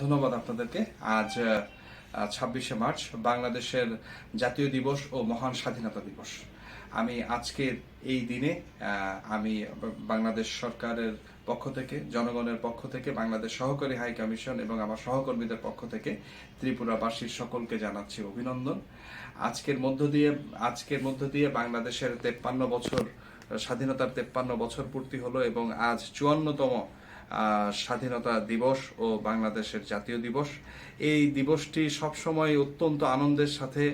ধন্যবাদ আপনাদেরকে। আজ ছাব্বিশে মার্চ, বাংলাদেশের জাতীয় দিবস ও মহান স্বাধীনতা দিবস। আমি আজকের এই দিনে আমি বাংলাদেশ সরকারের পক্ষ থেকে, জনগণের পক্ষ থেকে, বাংলাদেশ সহকারী হাই কমিশন এবং আমার সহকর্মীদের পক্ষ থেকে ত্রিপুরাবাসীর সকলকে জানাচ্ছি অভিনন্দন। আজকের মধ্য দিয়ে, আজকের মধ্য দিয়ে বাংলাদেশের তেপ্পান্ন বছর, স্বাধীনতার তেপ্পান্ন বছর পূর্তি হলো এবং আজ চুয়ান্নতম স্বাধীনতা দিবস ও বাংলাদেশের জাতীয় দিবস। এই দিবসটি সবসময় অত্যন্ত আনন্দের সাথে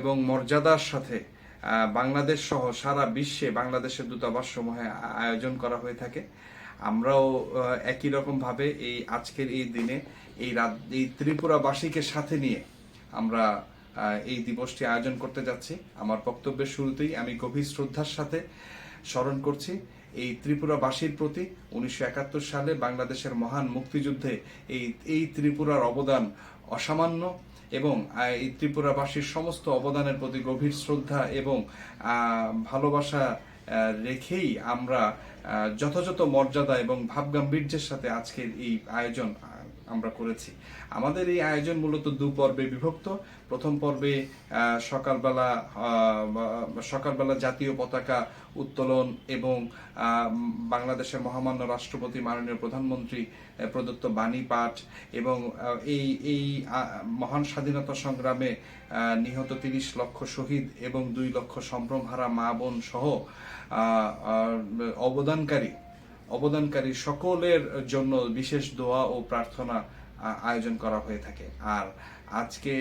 এবং মর্যাদার সাথে বাংলাদেশ সহ সারা বিশ্বে বাংলাদেশের দূতাবাস সমূহে আয়োজন করা হয়ে থাকে। আমরাও একই রকম ভাবে এই আজকের এই দিনে এই রাত, এই ত্রিপুরাবাসীকে সাথে নিয়ে আমরা এই দিবসটি আয়োজন করতে যাচ্ছি। আমার বক্তব্যের শুরুতেই আমি গভীর শ্রদ্ধার সাথে স্মরণ করছি। এই ত্রিপুরাবাসীর প্রতি উনিশশো একাত্তর সালে বাংলাদেশের মহান মুক্তিযুদ্ধে এই এই ত্রিপুরার অবদান অসামান্য এবং এই ত্রিপুরাবাসীর সমস্ত অবদানের প্রতি গভীর শ্রদ্ধা এবং ভালোবাসা রেখেই আমরা যথাযথ মর্যাদা এবং ভাবগাম্ভীর্যের সাথে আজকের এই আয়োজন আমরা করেছি। আমাদের এই আয়োজন মূলত দু পর্বে বিভক্ত। প্রথম পর্বে সকালবেলা সকালবেলা জাতীয় পতাকা উত্তোলন এবং বাংলাদেশের মহামান্য রাষ্ট্রপতি মাননীয় প্রধানমন্ত্রী প্রদত্ত বাণী পাঠ এবং এই এই মহান স্বাধীনতা সংগ্রামে নিহত তিরিশ লক্ষ শহীদ এবং দুই লক্ষ সম্ভ্রমহারা মা বোন সহ অবদানকারী অবদানকারী সকলের জন্য বিশেষ দোয়া ও প্রার্থনা আয়োজন করা হয়ে থাকে। আর আজকে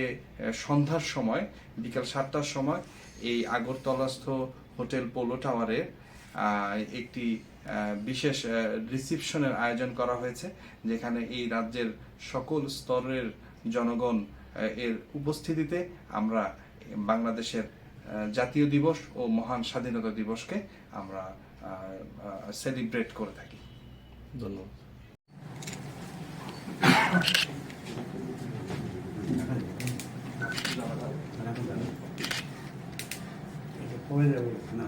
সন্ধ্যার সময়, বিকাল সাতটার সময়, এই আগরতলাস্থ হোটেল পোলো টাওয়ারে একটি বিশেষ রিসিপশনের আয়োজন করা হয়েছে, যেখানে এই রাজ্যের সকল স্তরের জনগণ এর উপস্থিতিতে আমরা বাংলাদেশের জাতীয় দিবস ও মহান স্বাধীনতা দিবসকে আমরা সেলিব্রেট করে থাকি। ধন্যবাদ। না